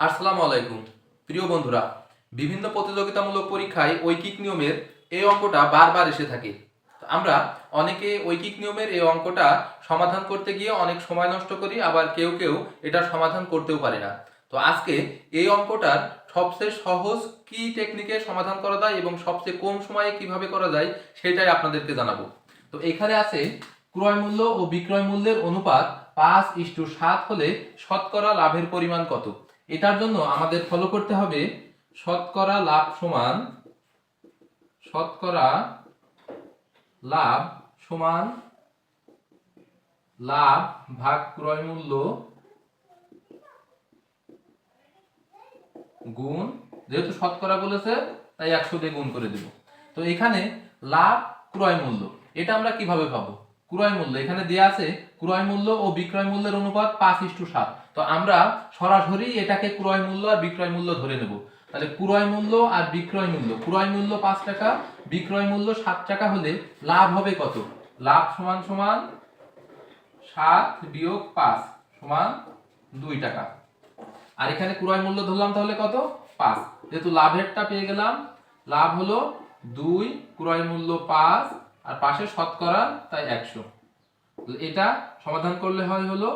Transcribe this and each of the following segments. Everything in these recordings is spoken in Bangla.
আসসালামু আলাইকুম। প্রিয় বন্ধুরা, বিভিন্ন প্রতিযোগিতামূলক পরীক্ষায় ঐকিক নিয়মের এই অঙ্কটা বারবার এসে থাকে। আমরা অনেকে ঐকিক নিয়মের এই অঙ্কটা সমাধান করতে গিয়ে অনেক সময় নষ্ট করি, আবার কেউ কেউ এটা সমাধান করতেও পারে না। তো আজকে এই অঙ্কটার সবচেয়ে সহজ কি টেকনিকে সমাধান করা যায় এবং সবচেয়ে কম সময়ে কীভাবে করা যায় সেটাই আপনাদেরকে জানাব। তো এখানে আছে ক্রয় মূল্য ও বিক্রয় মূল্যের অনুপাত পাঁচ ইস্টু সাত হলে শতকরা লাভের পরিমাণ কত? এটার জন্য আমাদের ফলো করতে হবে শতকরা লাভ সমান, শতকরা লাভ সমান লাভ ভাগ ক্রয় মূল্য গুণ, যেহেতু শতকরা বলেছে, তাই একশো দিয়ে গুণ করে দেব। তো এখানে লাভ ক্রয় মূল্য, এটা আমরা কীভাবে পাবো? ক্রয় মূল্য। এখানে দেয়া আছে ক্রয় মূল্য ও বিক্রয় মূল্যের অনুপাত পাঁচ ইস্টু সাত। তো আমরা সরাসরি এটাকে ক্রয় মূল্য আর বিক্রয় মূল্য ধরে নেব। তাহলে ক্রয় মূল্য আর বিক্রয় মূল্য। ক্রয় মূল্য পাঁচ টাকা, বিক্রয় মূল্য সাত টাকা হলে লাভ হবে কত? লাভ সমান সমান সাত বিয়োগ পাঁচ সমান দুই টাকা। আর এখানে ক্রয় মূল্য ধরলাম তাহলে কত? পাঁচ। যেহেতু লাভেরটা পেয়ে গেলাম, লাভ হলো দুই, ক্রয় মূল্য পাঁচ আর পাশে শতকরা তাই একশো। এটা সমাধান করলে হয় হলো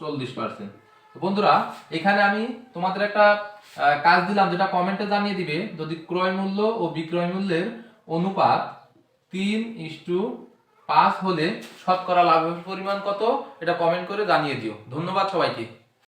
চল্লিশ পার্সেন্ট বন্ধুরা, এখানে আমি তোমাদের একটা কাজ দিলাম যেটা কমেন্টে জানিয়ে দিবে, যদি ক্রয় মূল্য ও বিক্রয় মূল্যের অনুপাত তিন ইস্টু পাঁচ হলে শতকরা লাভের পরিমাণ কত, এটা কমেন্ট করে জানিয়ে দিও। ধন্যবাদ সবাইকে।